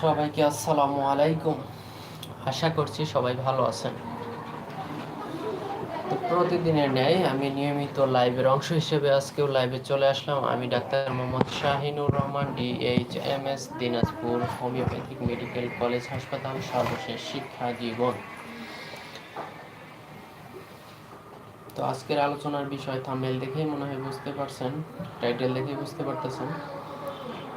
সবাইকে আসসালামু আলাইকুম। আশা করছি সবাই ভালো আছেন। তো প্রতিদিনের ন্যায় আমি নিয়মিত লাইভের অংশ হিসেবে আজকেও লাইভে চলে আসলাম। আমি doctor Mohammad Shahinur Rahman DH M S Dinajpur homeopathic medical college হাসপাতাল, সর্বশেষ শিক্ষা জীবন। তো আজকের আলোচনার বিষয় থামেল দেখেই মনে হয় বুঝতে পারছেন, টাইটেল দেখেই বুঝতে পারতেছেন।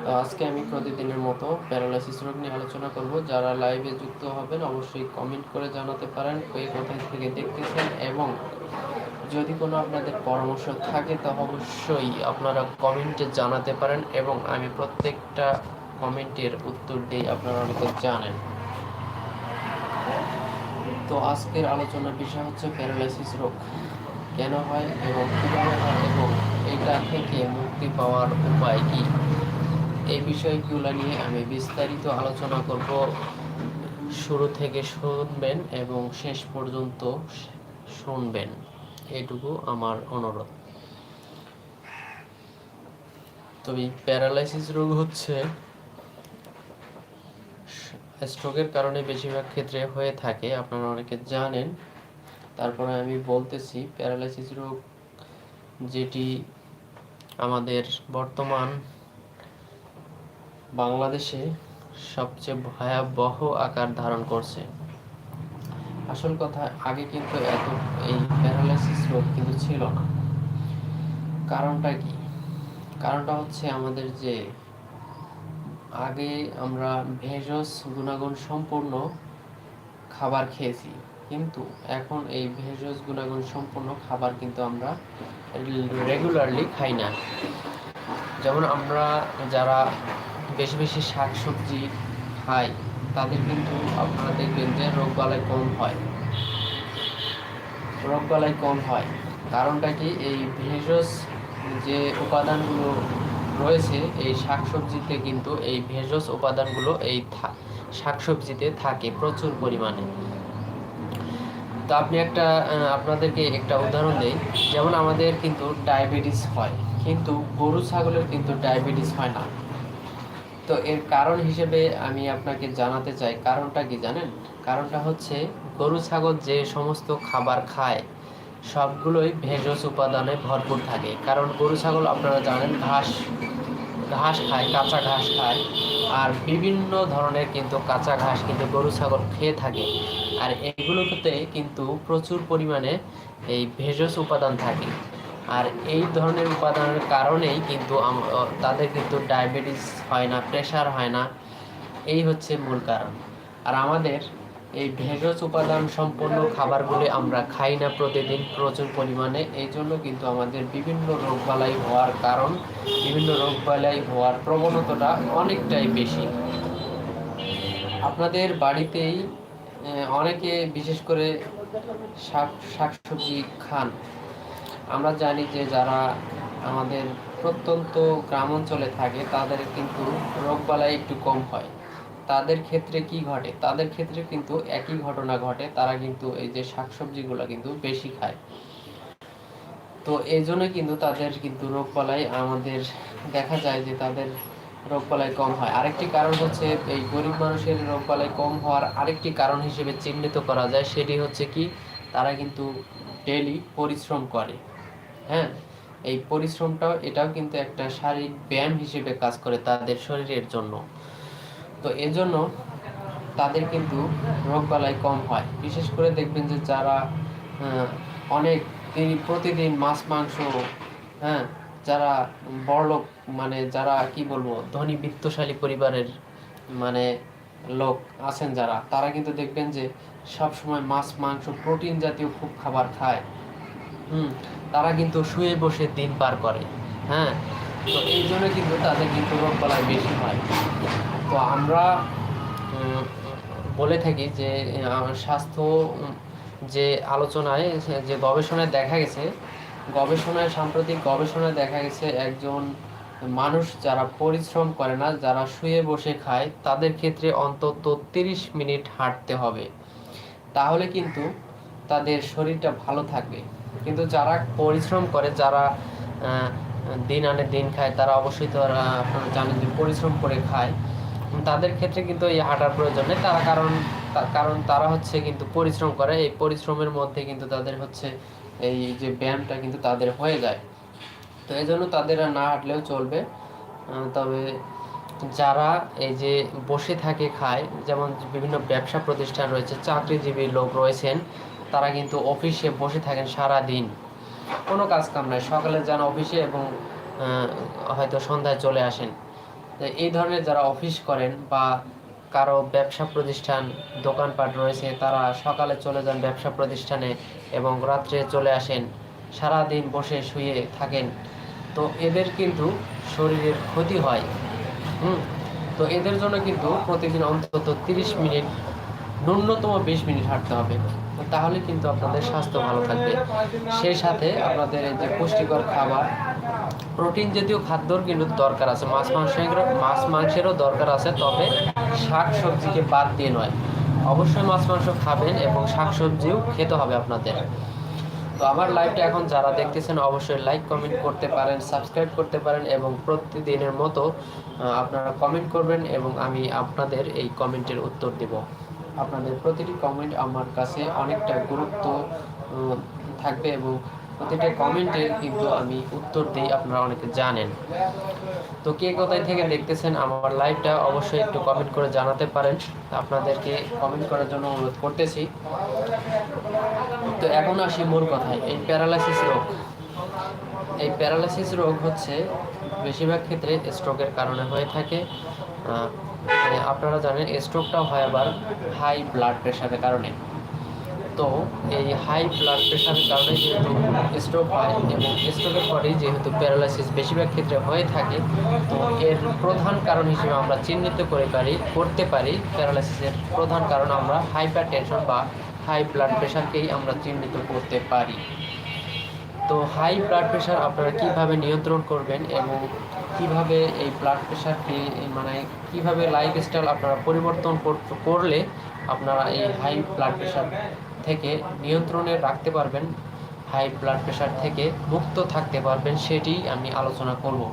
তো আজকে আমি প্রতিদিনের মতো প্যারালাইসিস রোগ নিয়ে আলোচনা করব। যারা লাইভে যুক্ত হবেন, অবশ্যই কমেন্ট করে জানাতে পারেন কে কোথায় থেকে দেখতেছেন এবং যদি কোনো আপনাদের পরামর্শ থাকে, তা অবশ্যই আপনারা কমেন্টে জানাতে পারেন এবং আমি প্রত্যেকটা কমেন্টের উত্তর দিই আপনারা অনেকে জানেন। তো আজকের আলোচনার বিষয় হচ্ছে প্যারালাইসিস রোগ। কেন হয় এবং কীভাবে হয় এবং এটা থেকে মুক্তি পাওয়ার উপায় কী? এই বিষয়গুলো নিয়ে আমি বিস্তারিত আলোচনা করব। শুরু থেকে শুনবেন এবং শেষ পর্যন্ত শুনবেন। এটুকু আমার অনুরোধ। তবে প্যারালাইসিস রোগ হচ্ছে, স্ট্রোকের কারণে বেশিরভাগ ক্ষেত্রে হয়ে থাকে, আপনারা অনেকে জানেন। তারপরে আমি বলতেছি, প্যারালাইসিস রোগ যেটি আমাদের বর্তমান বাংলাদেশে সবচেয়ে ভয়াবহ আকার ধারণ করছে। আসল কথা, আগে কিন্তু এত এই প্যারালাইসিস রোগ কিন্তু ছিল না। কারণটা কি? কারণটা হচ্ছে আমাদের যে আগে আমরা ভেষজ গুণাগুণ সম্পূর্ণ খাবার খেয়েছি, কিন্তু এখন এই ভেষজ গুণাগুণ সম্পূর্ণ খাবার কিন্তু আমরা রেগুলারলি খাই না। যেমন আমরা যারা বেশি বেশি শাক সবজি খাই তাদের কিন্তু আপনারা দেখবেন যে রোগ বালাই কম হয়। রোগ বালাই কম হয়। কারণটা কি? এই ভেষজ যে উপাদানগুলো রয়েছে, এই শাকসবজিতে কিন্তু এই ভেষজ উপাদানগুলো এই শাকসবজিতে থাকে প্রচুর পরিমাণে। তো আপনি একটা আপনাদেরকে একটা উদাহরণ দেই। যেমন আমাদের কিন্তু ডায়াবেটিস হয়, কিন্তু গরু ছাগলের কিন্তু ডায়াবেটিস হয় না। তো এর কারণ হিসেবে আমি আপনাকে জানাতে চাই কারণটা কি জানেন? কারণটা হচ্ছে গরু, ছাগল যে সমস্ত খাবার খায়, সবগুলোই ভেষজ উপাদানে ভরপুর থাকে। কারণ গরু, ছাগল আপনারা জানেন ঘাস ঘাস খায়, কাঁচা ঘাস খায়। আর বিভিন্ন ধরনের কিন্তু কাঁচা ঘাস কিন্তু গরু, ছাগল খেয়ে থাকে। আর এগুলোতে কিন্তু প্রচুর পরিমাণে এই ভেষজ উপাদান থাকে। আর এই ধরনের উপাদানের কারণেই কিন্তু তাদের কিন্তু ডায়াবেটিস হয় না, প্রেশার হয় না। এই হচ্ছে মূল কারণ। আর আমাদের এই ভেষজ উপাদান সম্পন্ন খাবারগুলি আমরা খাই না প্রতিদিন প্রচুর পরিমাণে। এই জন্য কিন্তু আমাদের বিভিন্ন রোগবালাই হওয়ার কারণ, বিভিন্ন রোগবালাই হওয়ার প্রবণতাটা অনেকটাই বেশি। আপনাদের বাড়িতেই অনেকে বিশেষ করে শাক শাকসবজি খান। আমরা জানি যে যারা আমাদের প্রত্যন্ত গ্রাম অঞ্চলে থাকে, তাদের কিন্তু রোগবালাই একটু কম হয়। তাদের ক্ষেত্রে কি ঘটে? তাদের ক্ষেত্রে কিন্তু একই ঘটনা ঘটে। তারা কিন্তু এই যে শাকসবজিগুলো কিন্তু বেশি খায়। তো এই জন্য কিন্তু তাদের কিন্তু রোগবালাই আমাদের দেখা যায় যে তাদের রোগবালাই কম হয়। আরেকটি কারণ হচ্ছে এই গরিব মানুষের রোগবালাই কম হওয়ার আরেকটি কারণ হিসেবে চিহ্নিত করা যায়। সেটি হচ্ছে কি, তারা কিন্তু ডেলি পরিশ্রম করে। হ্যাঁ এই পরিশ্রমটাও এটাও কিন্তু একটা শারীরিক ব্যায়াম হিসেবে কাজ করে তাদের শরীরের জন্য। তো এজন্য তাদের কিন্তু রোগবালাই কম হয়। বিশেষ করে দেখবেন যে যারা অনেক তিনি প্রতিদিন মাছ, মাংস হ্যাঁ যারা বড়লোক মানে যারা, কি বলব, ধনী, বিত্তশালী পরিবারের মানে লোক আছেন যারা, তারা কিন্তু দেখবেন যে সব সময় মাছ, মাংস, প্রোটিন জাতীয় খুব খাবার খায়। হুম, তারা কিন্তু শুয়ে বসে দিন পার করে হ্যাঁ? তো এই জন্য কিন্তু তাদের কিন্তু রোগ বালাই বেশি হয়। তো আমরা বলে থাকি যে স্বাস্থ্য, যে আলোচনায়, যে গবেষণায় দেখা গেছে, গবেষণায়, সাম্প্রতিক গবেষণায় দেখা গেছে একজন মানুষ যারা পরিশ্রম করে না, যারা শুয়ে বসে খায়, তাদের ক্ষেত্রে অন্তত তিরিশ মিনিট হাঁটতে হবে। তাহলে কিন্তু তাদের শরীরটা ভালো থাকবে। কিন্তু যারা পরিশ্রম করে, যারা দিন আনে দিন খায়, তারা অবশ্যই তো আপনারা জানেন যে পরিশ্রম করে খায়। তাদের ক্ষেত্রে কিন্তু এই হাঁটার প্রয়োজন নেই। তারা কারণ কারণ তারা হচ্ছে কিন্তু পরিশ্রম করে। এই পরিশ্রমের মধ্যে কিন্তু তাদের হচ্ছে এই যে ব্যায়ামটা কিন্তু তাদের হয়ে যায়। তো এই জন্য তাদের না হাঁটলেও চলবে। তবে যারা এই যে বসে থাকে, খায়, যেমন বিভিন্ন ব্যবসা প্রতিষ্ঠান রয়েছে, চাকরিজীবী লোক রয়েছেন তারা কিন্তু অফিসে বসে থাকেন সারা দিন কোনো কাজ কাম নাই। সকালে যান অফিসে এবং হয়তো সন্ধ্যায় চলে আসেন। এই ধরনের যারা অফিস করেন বা কারও ব্যবসা প্রতিষ্ঠান, দোকানপাট রয়েছে, তারা সকালে চলে যান ব্যবসা প্রতিষ্ঠানে এবং রাত্রে চলে আসেন। সারা দিন বসে শুয়ে থাকেন। তো এদের কিন্তু শরীরের ক্ষতি হয়। হুম? তো এদের জন্য কিন্তু প্রতিদিন অন্তত তিরিশ মিনিট, ন্যূনতম বিশ মিনিট হাঁটতে হবে। তাহলে কিন্তু আপনাদের স্বাস্থ্য ভালো থাকবে। সেই সাথে আপনাদের এই যে পুষ্টিকর খাবার, প্রোটিন জাতীয় খাদ্যর কিন্তু দরকার আছে। মাছ মাংসের মাছ মাংসেরও দরকার আছে, তবে শাক সবজিকে বাদ দিয়ে নয়। অবশ্যই মাছ মাংস খাবেন এবং শাক সবজিও খেতে হবে আপনাদের। তো আমার লাইভটা এখন যারা দেখতেছেন, অবশ্যই লাইক, কমেন্ট করতে পারেন, সাবস্ক্রাইব করতে পারেন এবং প্রতিদিনের মতো আপনারা কমেন্ট করবেন এবং আমি আপনাদের এই কমেন্টের উত্তর দেব। আপনাদের প্রতিটি কমেন্ট আমার কাছে অনেকটা গুরুত্ব থাকবে এবং প্রতিটা কমেন্টে কিন্তু আমি উত্তর দিই, আপনারা অনেকে জানেন। তো কে কোথায় থেকে দেখতেছেন আমার লাইভটা অবশ্যই একটু কমেন্ট করে জানাতে পারেন। আপনাদেরকে কমেন্ট করার জন্য অনুরোধ করতেছি। তো এখন আসি মূল কথায়, এই প্যারালাইসিস রোগ। এই প্যারালাইসিস রোগ হচ্ছে, বেশিরভাগ ক্ষেত্রে স্ট্রোকের কারণে হয়ে থাকে। মানে আপনারা জানেন স্ট্রোকটাও হয় আবার হাই ব্লাড প্রেশারের কারণে। তো এই হাই ব্লাড প্রেশারের কারণে যেহেতু স্ট্রোক হয় এবং স্ট্রোকের পরেই যেহেতু প্যারালাইসিস বেশিরভাগ ক্ষেত্রে হয়ে থাকে, তো এর প্রধান কারণ হিসেবে আমরা চিহ্নিত করে পারি, করতে পারি প্যারালাইসিসের প্রধান কারণ আমরা হাইপার টেনশন বা হাই ব্লাড প্রেশারকেই আমরা চিহ্নিত করতে পারি। তো হাই ব্লাড প্রেশার আপনারা কীভাবে নিয়ন্ত্রণ করবেন এবং কীভাবে এই ব্লাড প্রেশারকে মানে কীভাবে লাইফস্টাইল আপনারা পরিবর্তন কর- করলে আপনারা এই হাই ব্লাড প্রেশার থেকে নিয়ন্ত্রণে রাখতে পারবেন হাই ব্লাড প্রেশার থেকে মুক্ত থাকতে পারবেন সেটি আমি আলোচনা করব।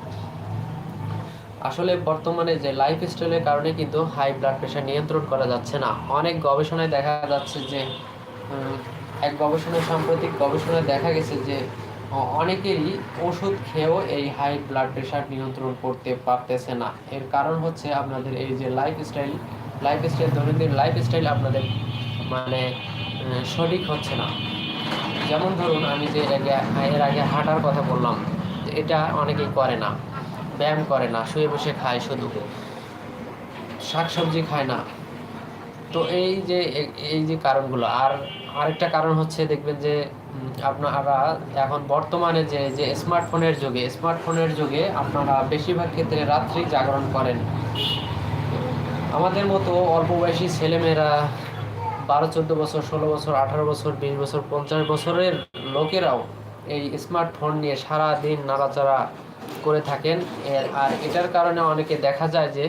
আসলে বর্তমানে যে লাইফ স্টাইলের কারণে কিন্তু হাই ব্লাড প্রেশার নিয়ন্ত্রণ করা যাচ্ছে না। অনেক গবেষণায় দেখা যাচ্ছে যে এক গবেষণায়, সাম্প্রতিক গবেষণায় দেখা গেছে যে অনেকেরই ওষুধ খেয়েও এই হাই ব্লাড প্রেশার নিয়ন্ত্রণ করতে পারতেছে না। এর কারণ হচ্ছে আপনাদের এই যে লাইফ স্টাইল লাইফ স্টাইল দৈনন্দিন লাইফ স্টাইল আপনাদের মানে সঠিক হচ্ছে না। যেমন ধরুন, আমি যে আগে- এর আগে হাঁটার কথা বললাম, এটা অনেকেই করে না। ব্যায়াম করে না, শুয়ে বসে খায় শুধু। শাকসবজি খায় না। তো এই যে এই যে কারণগুলো, আর আরেকটা কারণ হচ্ছে দেখবেন যে আপনারা এখন বর্তমানে যে যে স্মার্টফোনের যুগে স্মার্টফোনের যুগে আপনারা বেশিরভাগ ক্ষেত্রে রাত্রি জাগরণ করেন। আমাদের মতো অল্প বয়সী ছেলেমেয়েরা বারো, চোদ্দ বছর, ষোলো বছর, আঠারো বছর, বিশ বছর, পঞ্চাশ বছরের লোকেরাও এই স্মার্টফোন নিয়ে সারা দিন নাড়াচাড়া করে থাকেন। আর এটার কারণে অনেকে দেখা যায় যে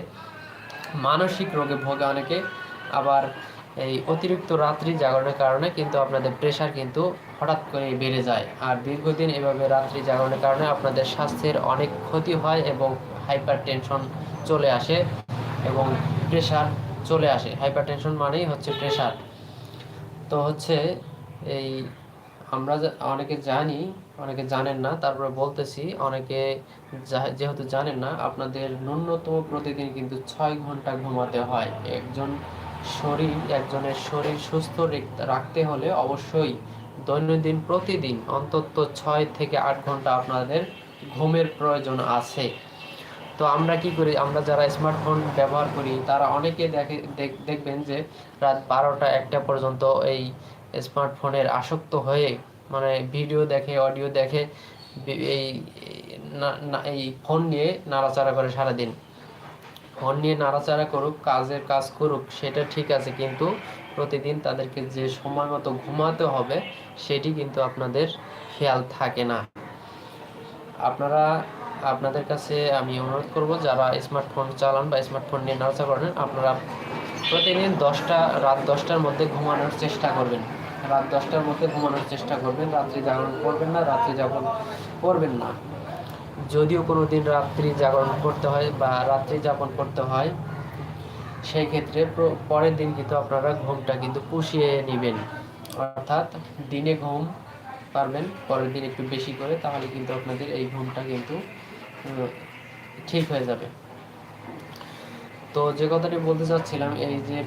মানসিক রোগে ভোগে অনেকে। আবার এই অতিরিক্ত রাত্রি জাগরণের কারণে কিন্তু আপনাদের প্রেশার কিন্তু হঠাৎ করে বেড়ে যায়। আর দীর্ঘদিন এভাবে রাত্রি জাগরণের কারণে আপনাদের স্বাস্থ্যের অনেক ক্ষতি হয় এবং হাইপার টেনশন চলে আসে এবং প্রেশার চলে আসে। হাইপার টেনশন মানেই হচ্ছে প্রেশার তো হচ্ছে এই আমরা অনেকে জানি, অনেকে জানেন না, তারপরে বলতেছি, অনেকে যেহেতু জানেন না, আপনাদের ন্যূনতম প্রতিদিন কিন্তু ছয় ঘণ্টা ঘুমাতে হয়। একজন শরীর, একজনের শরীর সুস্থ রাখতে হলে অবশ্যই দৈনন্দিন প্রতিদিন অন্তত ছয় থেকে আট ঘণ্টা আপনাদের ঘুমের প্রয়োজন আছে। তো আমরা কি করি, আমরা যারা স্মার্টফোন ব্যবহার করি, তারা অনেকে দেখে, দেখ- দেখবেন যে রাত বারোটা একটা পর্যন্ত এই স্মার্টফোনের আসক্ত হয়ে মানে ভিডিও দেখে, অডিও দেখে, এই এই ফোন নিয়ে নাড়াচাড়া করে সারাদিন। ফোন নিয়ে নাড়াচাড়া করুক, কাজের কাজ করুক, সেটা ঠিক আছে। কিন্তু প্রতিদিন তাদেরকে যে সময় মতো ঘুমাতে হবে, সেটি কিন্তু আপনাদের খেয়াল থাকে না। আপনারা, আপনাদের কাছে আমি অনুরোধ করব, যারা স্মার্টফোন চালান বা স্মার্টফোন নিয়ে নাড়াচাড়া করেন, আপনারা প্রতিদিন দশটা, রাত দশটার মধ্যে ঘুমানোর চেষ্টা করবেন। রাত দশটার মধ্যে ঘুমানোর চেষ্টা করবেন। রাত্রি জাগরণ করবেন না, রাত্রি জাগরণ করবেন না। যদিও কোনো দিন রাত্রি জাগরণ করতে হয় বা রাত্রি যাপন করতে হয়, সেই ক্ষেত্রে পরের দিন কিন্তু আপনারা ঘুমটা কিন্তু পুষিয়ে নেবেন। অর্থাৎ দিনে ঘুম পারবেন, পরের দিন একটু বেশি করে, তাহলে কিন্তু আপনাদের এই ঘুমটা কিন্তু ঠিক হয়ে যাবে। তো যে কথাটি বলতে চাচ্ছিলাম, এই যে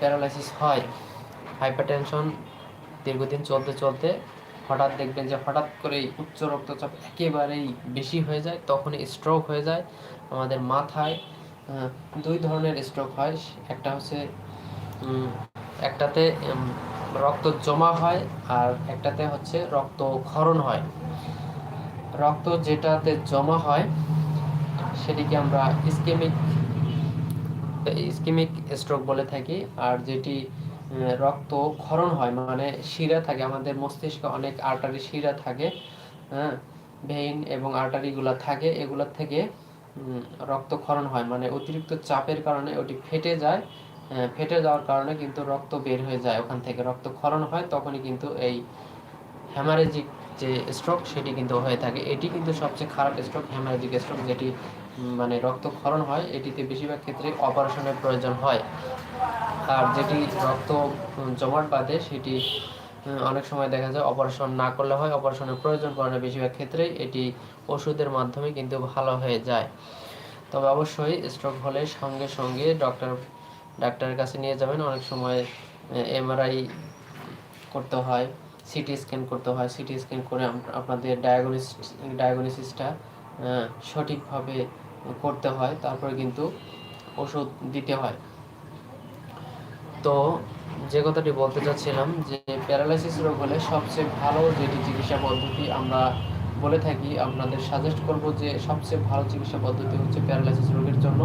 প্যারালাইসিস হয় হাইপার টেনশন দীর্ঘদিন চলতে চলতে হঠাৎ দেখবেন যে হঠাৎ করেই উচ্চ রক্তচাপ একেবারেই বেশি হয়ে যায় তখন স্ট্রোক হয়ে যায় আমাদের মাথায়। দুই ধরনের স্ট্রোক হয়, একটা হচ্ছে একটাতে রক্ত জমা হয় আর একটাতে হচ্ছে রক্ত ক্ষরণ হয়। রক্ত যেটাতে জমা হয়, সেটিকে আমরা ইসকেমিক ইসকেমিক স্ট্রোক বলে থাকি। আর যেটি রক্ত ক্ষরণ হয় মানে শিরা থাকে আমাদের মস্তিষ্কে অনেক আর্টারি শিরা থাকে হ্যাঁ ভেইন এবং আর্টারিগুলো থাকে এগুলোর থেকে উম, রক্তক্ষরণ হয় মানে অতিরিক্ত চাপের কারণে ওটি ফেটে যায় ফেটে যাওয়ার কারণে কিন্তু রক্ত বের হয়ে যায় ওখান থেকে রক্তক্ষরণ হয় তখনই কিন্তু এই হ্যামারেজিক যে স্ট্রোক সেটি কিন্তু হয়ে থাকে এটি কিন্তু সবচেয়ে খারাপ স্ট্রোক হ্যামারেজিক স্ট্রোক যেটি মানে রক্তক্ষরণ হয়, এটিতে বেশিরভাগ ক্ষেত্রে অপারেশনের প্রয়োজন হয়। আর যেটি রক্ত জমাট বাঁধে, সেটি অনেক সময় দেখা যায় অপারেশন না করলে হয়, অপারেশনের প্রয়োজন পড়ে না। বেশিরভাগ ক্ষেত্রেই এটি ওষুধের মাধ্যমে কিন্তু ভালো হয়ে যায়। তবে অবশ্যই স্ট্রোক হলে সঙ্গে সঙ্গে ডক্টর ডাক্তারের কাছে নিয়ে যাবেন। অনেক সময় এমআরআই করতে হয়, সিটি স্ক্যান করতে হয়। সিটি স্ক্যান করে আপনাদের ডায়াগনিস ডায়াগনোসিসটা সঠিকভাবে করতে হয়, তারপরে কিন্তু ওষুধ দিতে হয়। তো যে কথাটি বলতে চাচ্ছিলাম যে প্যারালাইসিস রোগ হলে সবচেয়ে ভালো যেটি চিকিৎসা পদ্ধতি আমরা বলে থাকি, আপনাদের সাজেস্ট করব যে সবচেয়ে ভালো চিকিৎসা পদ্ধতি হচ্ছে প্যারালাইসিস রোগের জন্য।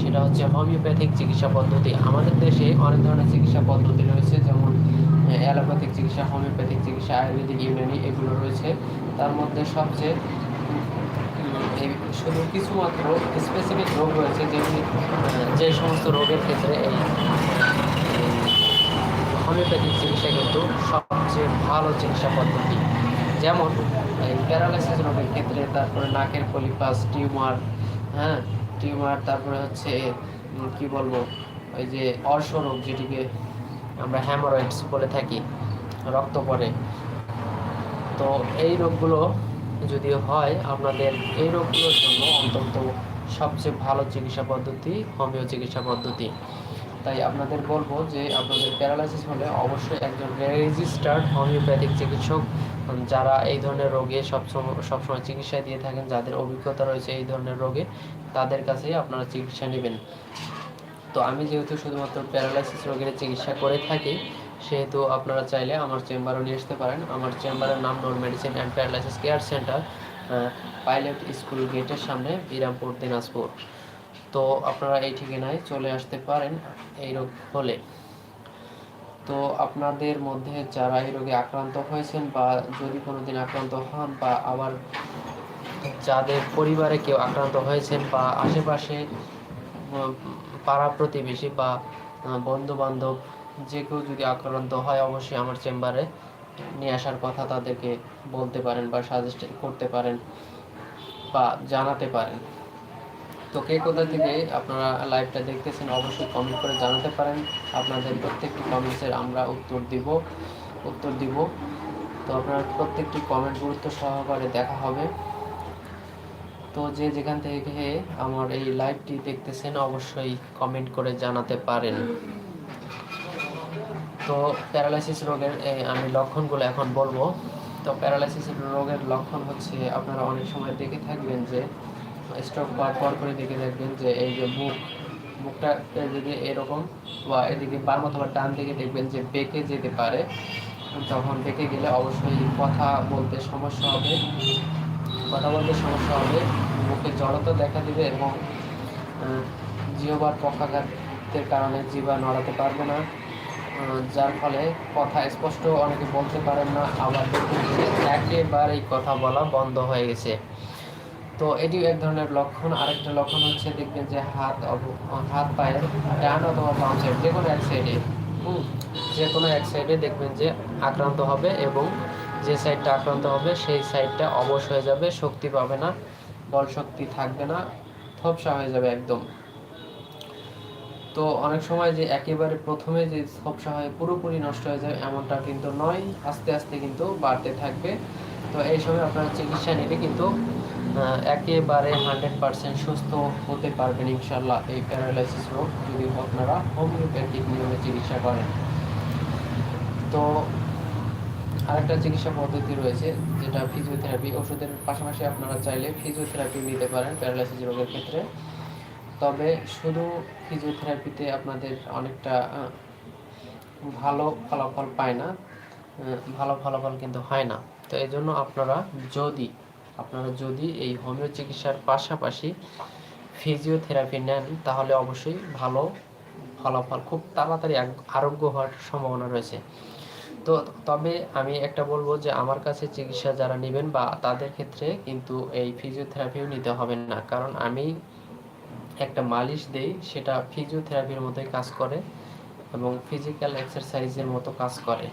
সেটা হচ্ছে হোমিওপ্যাথিক চিকিৎসা পদ্ধতি। আমাদের দেশে অনেক ধরনের চিকিৎসা পদ্ধতি রয়েছে, যেমন অ্যালোপ্যাথিক চিকিৎসা, হোমিওপ্যাথিক চিকিৎসা, আয়ুর্বেদিক, ইউনানি এগুলো রয়েছে। তার মধ্যে সবচেয়ে শুধু কিছুমাত্র স্পেসিফিক রোগ রয়েছে যেগুলি যে সমস্ত রোগের ক্ষেত্রে এই হোমিওপ্যাথিক চিকিৎসা কিন্তু সবচেয়ে ভালো চিকিৎসা পদ্ধতি। যেমন, এই প্যারালাইসিস রোগের ক্ষেত্রে তারপরে নাকের পলিপাস টিউমার হ্যাঁ টিউমার তারপরে হচ্ছে কি বলব, ওই যে অর্শ রোগ যেটিকে আমরা হ্যামোরয়েডস বলে থাকি, রক্ত পড়ে তো এই রোগগুলো যদি হয়, আপনাদের এই রোগগুলোর জন্য অন্তত সবচেয়ে ভালো চিকিৎসা পদ্ধতি হোমিও চিকিৎসা পদ্ধতি। তাই আপনাদের বলব যে, আপনাদের প্যারালাইসিস হলে অবশ্যই একজন রেজিস্টার্ড হোমিওপ্যাথিক চিকিৎসক যারা এই ধরনের রোগে সবসময় সবসময় চিকিৎসা দিয়ে থাকেন, যাদের অভিজ্ঞতা রয়েছে এই ধরনের রোগে, তাদের কাছেই আপনারা চিকিৎসা নেবেন। তো আমি যেহেতু শুধুমাত্র প্যারালাইসিস রোগের চিকিৎসা করে থাকি সেহেতু আপনারা চাইলে আমার চেম্বারও নিয়ে আসতে পারেন। আমার চেম্বারের নাম নোর medicine and paralysis care centre pilot school গেটের সামনে বিরামপুর, দিনাজপুর। তো আপনারা এই ঠিকানায় চলে আসতে পারেন এই রোগ হলে। তো আপনাদের মধ্যে যারা এই রোগে আক্রান্ত হয়েছেন বা যদি কোনোদিন আক্রান্ত হন বা আবার যাদের পরিবারে কেউ আক্রান্ত হয়েছেন বা আশেপাশে পাড়া প্রতিবেশী বা বন্ধু বান্ধব যে কেউ যদি আক্রান্ত হয়, অবশ্যই আমার চেম্বারে নিয়ে আসার কথা তাদেরকে বলতে পারেন বা সাজেস্ট করতে পারেন বা জানাতে পারেন। তো কে কোথা থেকে আপনারা লাইভটা দেখতেছেন, অবশ্যই কমেন্ট করে জানাতে পারেন। আপনাদের প্রত্যেকটি কমেন্টসের আমরা উত্তর দিব উত্তর দিব। তো আপনার প্রত্যেকটি কমেন্ট গুরুত্ব সহকারে দেখা হবে। তো যে যেখান থেকে আমার এই লাইভটি দেখতেছেন, অবশ্যই কমেন্ট করে জানাতে পারেন। তো প্যারালাইসিস রোগের আমি লক্ষণগুলো এখন বলব। তো প্যারালাইসিস রোগের লক্ষণ হচ্ছে, আপনারা অনেক সময় দেখে থাকবেন যে স্ট্রোক হওয়ার পর করে দেখে থাকবেন যে, এই যে মুখ, মুখটা যদি এরকম বা এদিকে বাম অথবা ডান দিকে দেখবেন যে বেঁকে যেতে পারে, তখন বেঁকে গেলে অবশ্যই কথা বলতে সমস্যা হবে। কথা বলতে সমস্যা হবে, মুখে জড়তা দেখা দেবে এবং জিহ্বার পক্ষাঘাতের কারণে জিহ্বা নড়াতে পারবে না। যার ফলে কথা স্পষ্ট, অনেকে বলতে পারেন না, আবার একেবারেই কথা বলা বন্ধ হয়ে গেছে। তো এটিও এক ধরনের লক্ষণ। আরেকটা লক্ষণ হচ্ছে দেখবেন যে হাত হাত পায়ের ডান অথবা বাম সাইড যে কোনো এক সাইডে যে কোনো এক সাইডে দেখবেন যে আক্রান্ত হবে এবং যে সাইডটা আক্রান্ত হবে, সেই সাইডটা অবশ হয়ে যাবে, শক্তি পাবে না, বল শক্তি থাকবে না থপসা হয়ে যাবে একদম। তো অনেক সময় যে একেবারে প্রথমে যে ঝপসা হয় পুরোপুরি নষ্ট হয়ে যায়, এমনটা কিন্তু নয়। আস্তে আস্তে কিন্তু বাড়তে থাকবে। তো এই সময় আপনারা চিকিৎসা নিলে কিন্তু একেবারে হান্ড্রেড পার্সেন্ট সুস্থ হতে পারবেন ইনশাল্লাহ এই প্যারালাইসিস রোগ, যদি আপনারা হোমিওপ্যাথিক নিয়মে চিকিৎসা করেন। তো আরেকটা চিকিৎসা পদ্ধতি রয়েছে, যেটা ফিজিওথেরাপি ওষুধের পাশাপাশি আপনারা চাইলে ফিজিওথেরাপি নিতে পারেন প্যারালাইসিস রোগের ক্ষেত্রে। তবে শুধু ফিজিওথেরাপিতে আপনাদের অনেকটা ভালো ফলাফল পায় না ভালো ফলাফল কিন্তু হয় না। তো এই জন্য আপনারা যদি আপনারা যদি এই হোমিও চিকিৎসার পাশাপাশি ফিজিওথেরাপি নেন, তাহলে অবশ্যই ভালো ফলাফল, খুব তাড়াতাড়ি আরোগ্য হওয়ার সম্ভাবনা রয়েছে। তো তবে আমি একটা বলব যে, আমার কাছে চিকিৎসা যারা নেবেন বা তাদের ক্ষেত্রে কিন্তু এই ফিজিওথেরাপিও নিতে হবে না। কারণ আমি একটা মালিশ দেই, সেটা ফিজিওথেরাপির মতোই কাজ করে এবং ফিজিক্যাল এক্সারসাইজের মতো কাজ করে।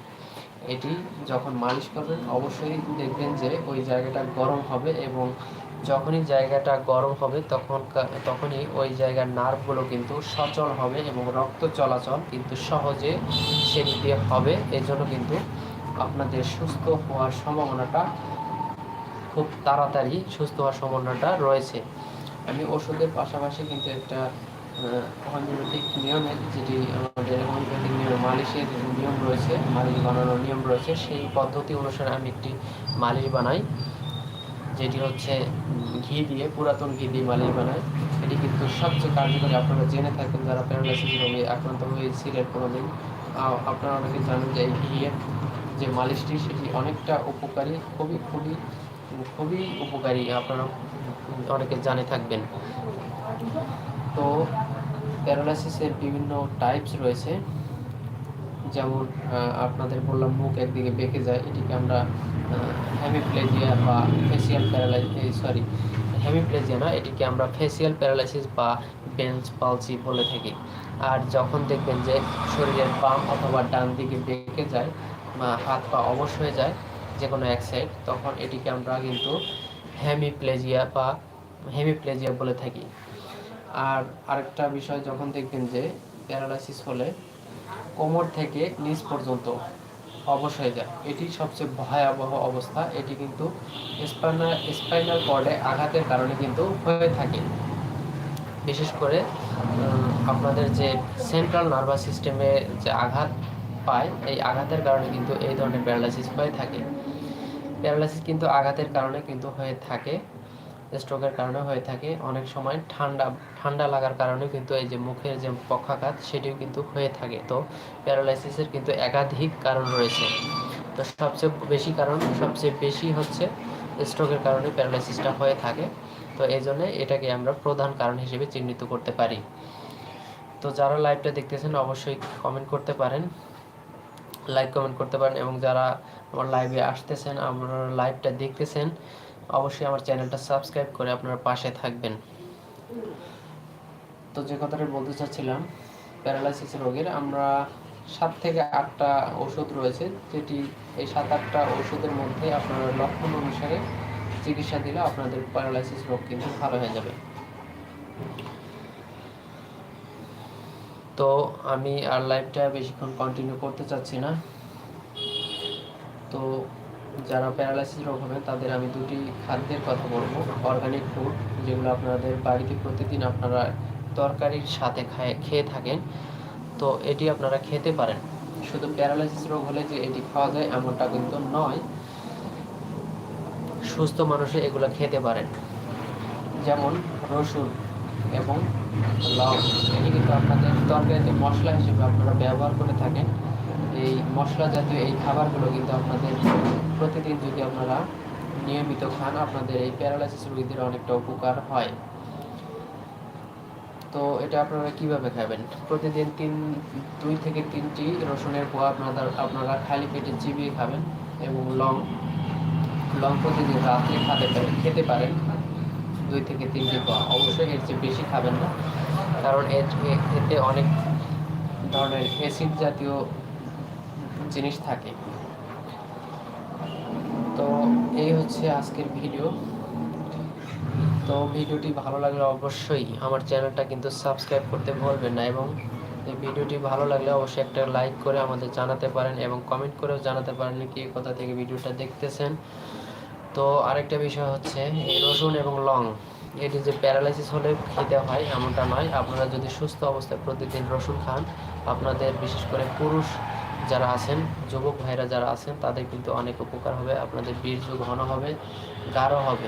এটি যখন মালিশ করবেন, অবশ্যই দেখবেন যে ওই জায়গাটা গরম হবে এবং যখনই জায়গাটা গরম হবে, তখন তখনই ওই জায়গার নার্ভগুলো কিন্তু সচল হবে এবং রক্ত চলাচল কিন্তু সহজে সেদিক দিয়ে হবে। এজন্য কিন্তু আপনাদের সুস্থ হওয়ার সম্ভাবনাটা খুব তাড়াতাড়ি সুস্থ হওয়ার সম্ভাবনাটা রয়েছে। আমি ওষুধের পাশাপাশি কিন্তু একটা হোমিওপ্যাথিক নিয়মে যেটি আমাদের হোমিওপ্যাথিক নিয়ম, মালিশের নিয়ম রয়েছে, মালিশ বানানোর নিয়ম রয়েছে, সেই পদ্ধতি অনুসারে আমি একটি মালিশ বানাই, যেটি হচ্ছে ঘি দিয়ে, পুরাতন ঘি দিয়ে মালিশ বানাই। এটি কিন্তু সবচেয়ে কার্যকরী, আপনারা জেনে থাকেন যারা প্যারালাইসিস রোগে আক্রান্ত হয়েছিলেন কোনোদিন আপনারা অনেকে জানেন যে এই ঘিয়ের যে মালিশটি, সেটি অনেকটা উপকারী, খুবই খুবই খুবই উপকারী। আপনারা অনেকে জানে থাকবেন। তো প্যারালাইসিসের বিভিন্ন টাইপস রয়েছে। যেমন আপনাদের বললাম মুখ একদিকে বেঁকে যায়, এটিকে আমরা হেমিপ্লেজিয়া বা ফেসিয়াল প্যারালাইসিস সরি হেমিপ্লেজিয়া না, এটিকে আমরা ফেসিয়াল প্যারালাইসিস বা বেঞ্চ পালসি বলে থাকি। আর যখন দেখবেন যে শরীরের বাম অথবা ডান দিকে বেঁকে যায় বা হাত পা অবশ হয়ে যায় যে কোনো এক সাইড তখন এটিকে আমরা কিন্তু হেমিপ্লেজিয়া বা হেমিপ্লেজিয়া বলে থাকি। আর আরেকটা বিষয় যখন দেখবেন যে প্যারালাইসিস হলে কোমর থেকে নিচ পর্যন্ত অবশ হয়ে যায়। এটি সবচেয়ে ভয়াবহ অবস্থা। এটি কিন্তু স্পাইনাল স্পাইনাল কর্ডে আঘাতের কারণে কিন্তু হয়ে থাকে। বিশেষ করে আপনাদের যে সেন্ট্রাল নার্ভাস সিস্টেমে যে আঘাত পায়, এই আঘাতের কারণে কিন্তু এই ধরনের প্যারালাইসিস হয়ে থাকে। প্যারালাইসিস কিন্তু আঘাতের কারণে কিন্তু হয়ে থাকে স্ট্রোকের কারণে হয়ে থাকে। অনেক সময় ঠান্ডা ঠান্ডা লাগার কারণে কিন্তু এই যে মুখের যে পক্ষাঘাত, সেটিও কিন্তু হয়ে থাকে। তো প্যারালাইসিসের কিন্তু একাধিক কারণ রয়েছে। তো সবচেয়ে বেশি কারণ, সবচেয়ে বেশি হচ্ছে স্ট্রোকের কারণে প্যারালাইসিসটা হয়ে থাকে। তো এই জন্যে এটাকে আমরা প্রধান কারণ হিসেবে চিহ্নিত করতে পারি। তো যারা লাইভটা দেখতেছেন, অবশ্যই কমেন্ট করতে পারেন। লাইক কমেন্ট করতে পারেন এবং যারা আমার লাইভে আসতেছেন, আপনারা লাইভটা দেখতেছেন, অবশ্যই আমার চ্যানেলটা সাবস্ক্রাইব করে আপনারা পাশে থাকবেন। তো যে কথাটা বলতে চাচ্ছিলাম প্যারালাইসিস রোগের, আমরা সাত থেকে আটটা ওষুধ রয়েছে, যেটি এই সাত আটটা ওষুধের মধ্যে আপনার লক্ষণ অনুসারে চিকিৎসা দিলে আপনাদের প্যারালাইসিস রোগ কিন্তু ভালো হয়ে যাবে। তো আমি আর লাইভটা বেশিক্ষণ কন্টিনিউ করতে চাচ্ছি না। তো যারা প্যারালাইসিস রোগ হবে তাদের আমি দুটি খাদ্যের কথা বলব। অর্গানিক ফুড, যেগুলো আপনাদের বাড়িতে প্রতিদিন আপনারা তরকারির সাথে খায়, খেয়ে থাকেন, তো এটি আপনারা খেতে পারেন। শুধু প্যারালাইসিস রোগ হলে যে এটি খাওয়া যায় এমনটা কিন্তু নয়। সুস্থ মানুষে এগুলো খেতে পারেন। যেমন রসুন এবং লং এটি কিন্তু আপনাদের তরকারিতে মশলা হিসেবে আপনারা ব্যবহার করে থাকেন। এই মশলা জাতীয় এই খাবারগুলো কিন্তু আপনাদের প্রতিদিন যদি আপনারা নিয়মিত খান, আপনাদের এই প্যারালাইসিস রোগীদের অনেকটা উপকার হয়। তো এটা আপনারা কীভাবে খাবেন? প্রতিদিন তিন, দুই থেকে তিনটি রসুনের পোয়া আপনারা আপনারা খালি পেটে চিবিয়ে খাবেন এবং লং লং প্রতিদিন রাত্রে খাতে পারেন খেতে পারেন। দুই থেকে তিনটি পোয়া। অবশ্যই এর চেয়ে বেশি খাবেন না। কারণ এর এতে অনেক ধরনের অ্যাসিড জাতীয় জিনিস থাকে। তো এই হচ্ছে আজকের ভিডিও। তো ভিডিওটি ভালো লাগলে অবশ্যই আমার চ্যানেলটা কিন্তু সাবস্ক্রাইব করতে ভুলবেন না এবং এই ভিডিওটি ভালো লাগলে অবশ্যই একটা লাইক করে আমাদের জানাতে পারেন এবং কমেন্ট করেও জানাতে পারেন কি কোথা থেকে ভিডিওটা দেখতেছেন। তো আরেকটা বিষয় হচ্ছে, এই রসুন এবং লং, এটি যে প্যারালাইসিস হলে খেতে হয় এমনটা নয়। আপনারা যদি সুস্থ অবস্থায় প্রতিদিন রসুন খান, আপনাদের বিশেষ করে পুরুষ যারা আছেন, যুবক ভাইরা যারা আছেন, তাদের কিন্তু অনেক উপকার হবে, আপনাদের বীর্য ঘন হবে, গাঢ় হবে,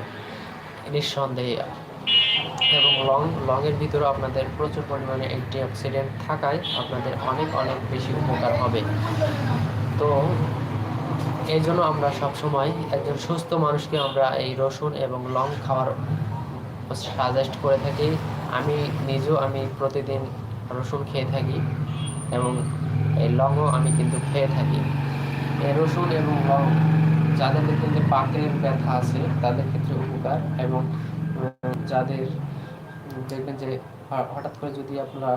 নিঃসন্দেহে। এবং লং, লংয়ের ভিতরেও আপনাদের প্রচুর পরিমাণে অ্যান্টি অক্সিডেন্ট থাকায় আপনাদের অনেক অনেক বেশি উপকার হবে। তো এই জন্য আমরা সবসময় একজন সুস্থ মানুষকে আমরা এই রসুন এবং লং খাওয়ার সাজেস্ট করে থাকি। আমি নিজেও, আমি প্রতিদিন রসুন খেয়ে থাকি। এবং এই লংও আমি কিন্তু খেয়ে থাকি। এই রসুন এবং লং যাদের ক্ষেত্রে পাকের ব্যথা আছে, তাদের ক্ষেত্রে উপকার এবং যাদের দেখবেন যে হঠাৎ করে যদি আপনারা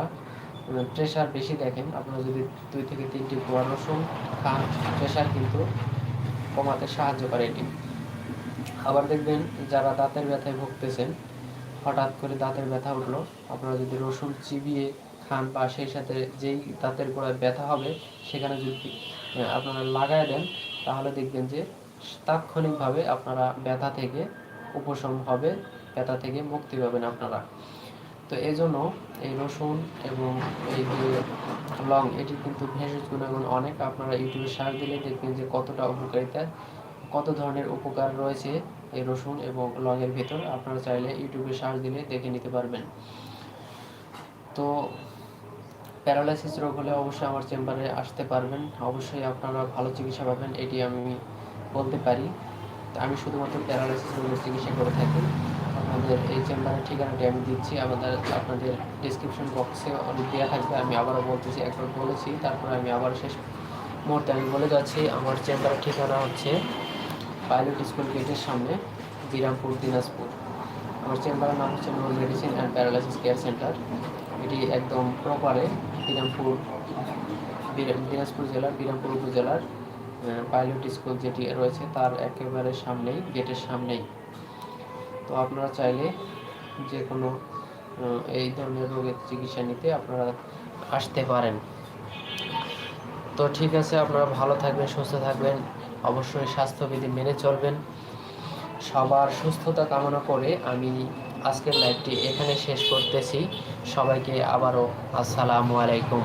প্রেশার বেশি দেখেন, আপনারা যদি দুই থেকে তিনটি গোয়া রসুন খান প্রেশার কিন্তু কমাতে সাহায্য করে এটি। আবার দেখবেন যারা দাঁতের ব্যথায় ভুগতেছেন, হঠাৎ করে দাঁতের ব্যথা উঠল আপনারা যদি রসুন চিবিয়ে খান বা সেই সাথে যেই দাঁতের গোড়ায় ব্যথা হবে, সেখানে যদি আপনারা লাগায় দেন, তাহলে দেখবেন যে তাৎক্ষণিকভাবে আপনারা ব্যথা থেকে উপশম হবে, ব্যথা থেকে মুক্তি পাবেন আপনারা। তো এই জন্য এই রসুন এবং এই যে লং, এটি কিন্তু ভেষজ গুণাগুণ অনেক। আপনারা ইউটিউবে সার্চ দিলে দেখবেন যে কতটা উপকারিতা, কত ধরনের উপকার রয়েছে এই রসুন এবং লংয়ের ভেতর। আপনারা চাইলে ইউটিউবে সার্চ দিলে দেখে নিতে পারবেন। তো প্যারালাইসিস রোগ হলে অবশ্যই আমার চেম্বারে আসতে পারবেন। অবশ্যই আপনারা ভালো চিকিৎসা পাবেন, এটি আমি বলতে পারি। আমি শুধুমাত্র প্যারালাইসিস রোগের চিকিৎসা করে থাকি। আপনাদের এই চেম্বারের ঠিকানাটি আমি দিচ্ছি, আমাদের আপনাদের ডিসক্রিপশন বক্সে অনেক দেওয়া থাকবে। আমি আবারও বলতেছি, একবার বলেছি, তারপর আমি আবার শেষ মুহূর্তে আমি বলে যাচ্ছি। আমার চেম্বারের ঠিকানা হচ্ছে পাইলট স্কুল গেটের সামনে, বিরামপুর, দিনাজপুর। আমার চেম্বারের নাম হচ্ছে knoll medicine and paralysis care centre এটি একদম প্রপারে বিরামপুর দিনাজপুর জেলার, বিরামপুর উপজেলার পাইলট স্কুল যেটি রয়েছে তার একেবারে সামনেই, গেটের সামনেই। তো আপনারা চাইলে যে কোনো এই ধরনের রোগের চিকিৎসা নিতে আপনারা আসতে পারেন। তো ঠিক আছে, আপনারা ভালো থাকবেন, সুস্থ থাকবেন। অবশ্যই স্বাস্থ্যবিধি মেনে চলবেন। সবার সুস্থতা কামনা করে আমি আজকের লাইভটি এখানে শেষ করতেছি। সবাইকে আবারও আসসালামু আলাইকুম।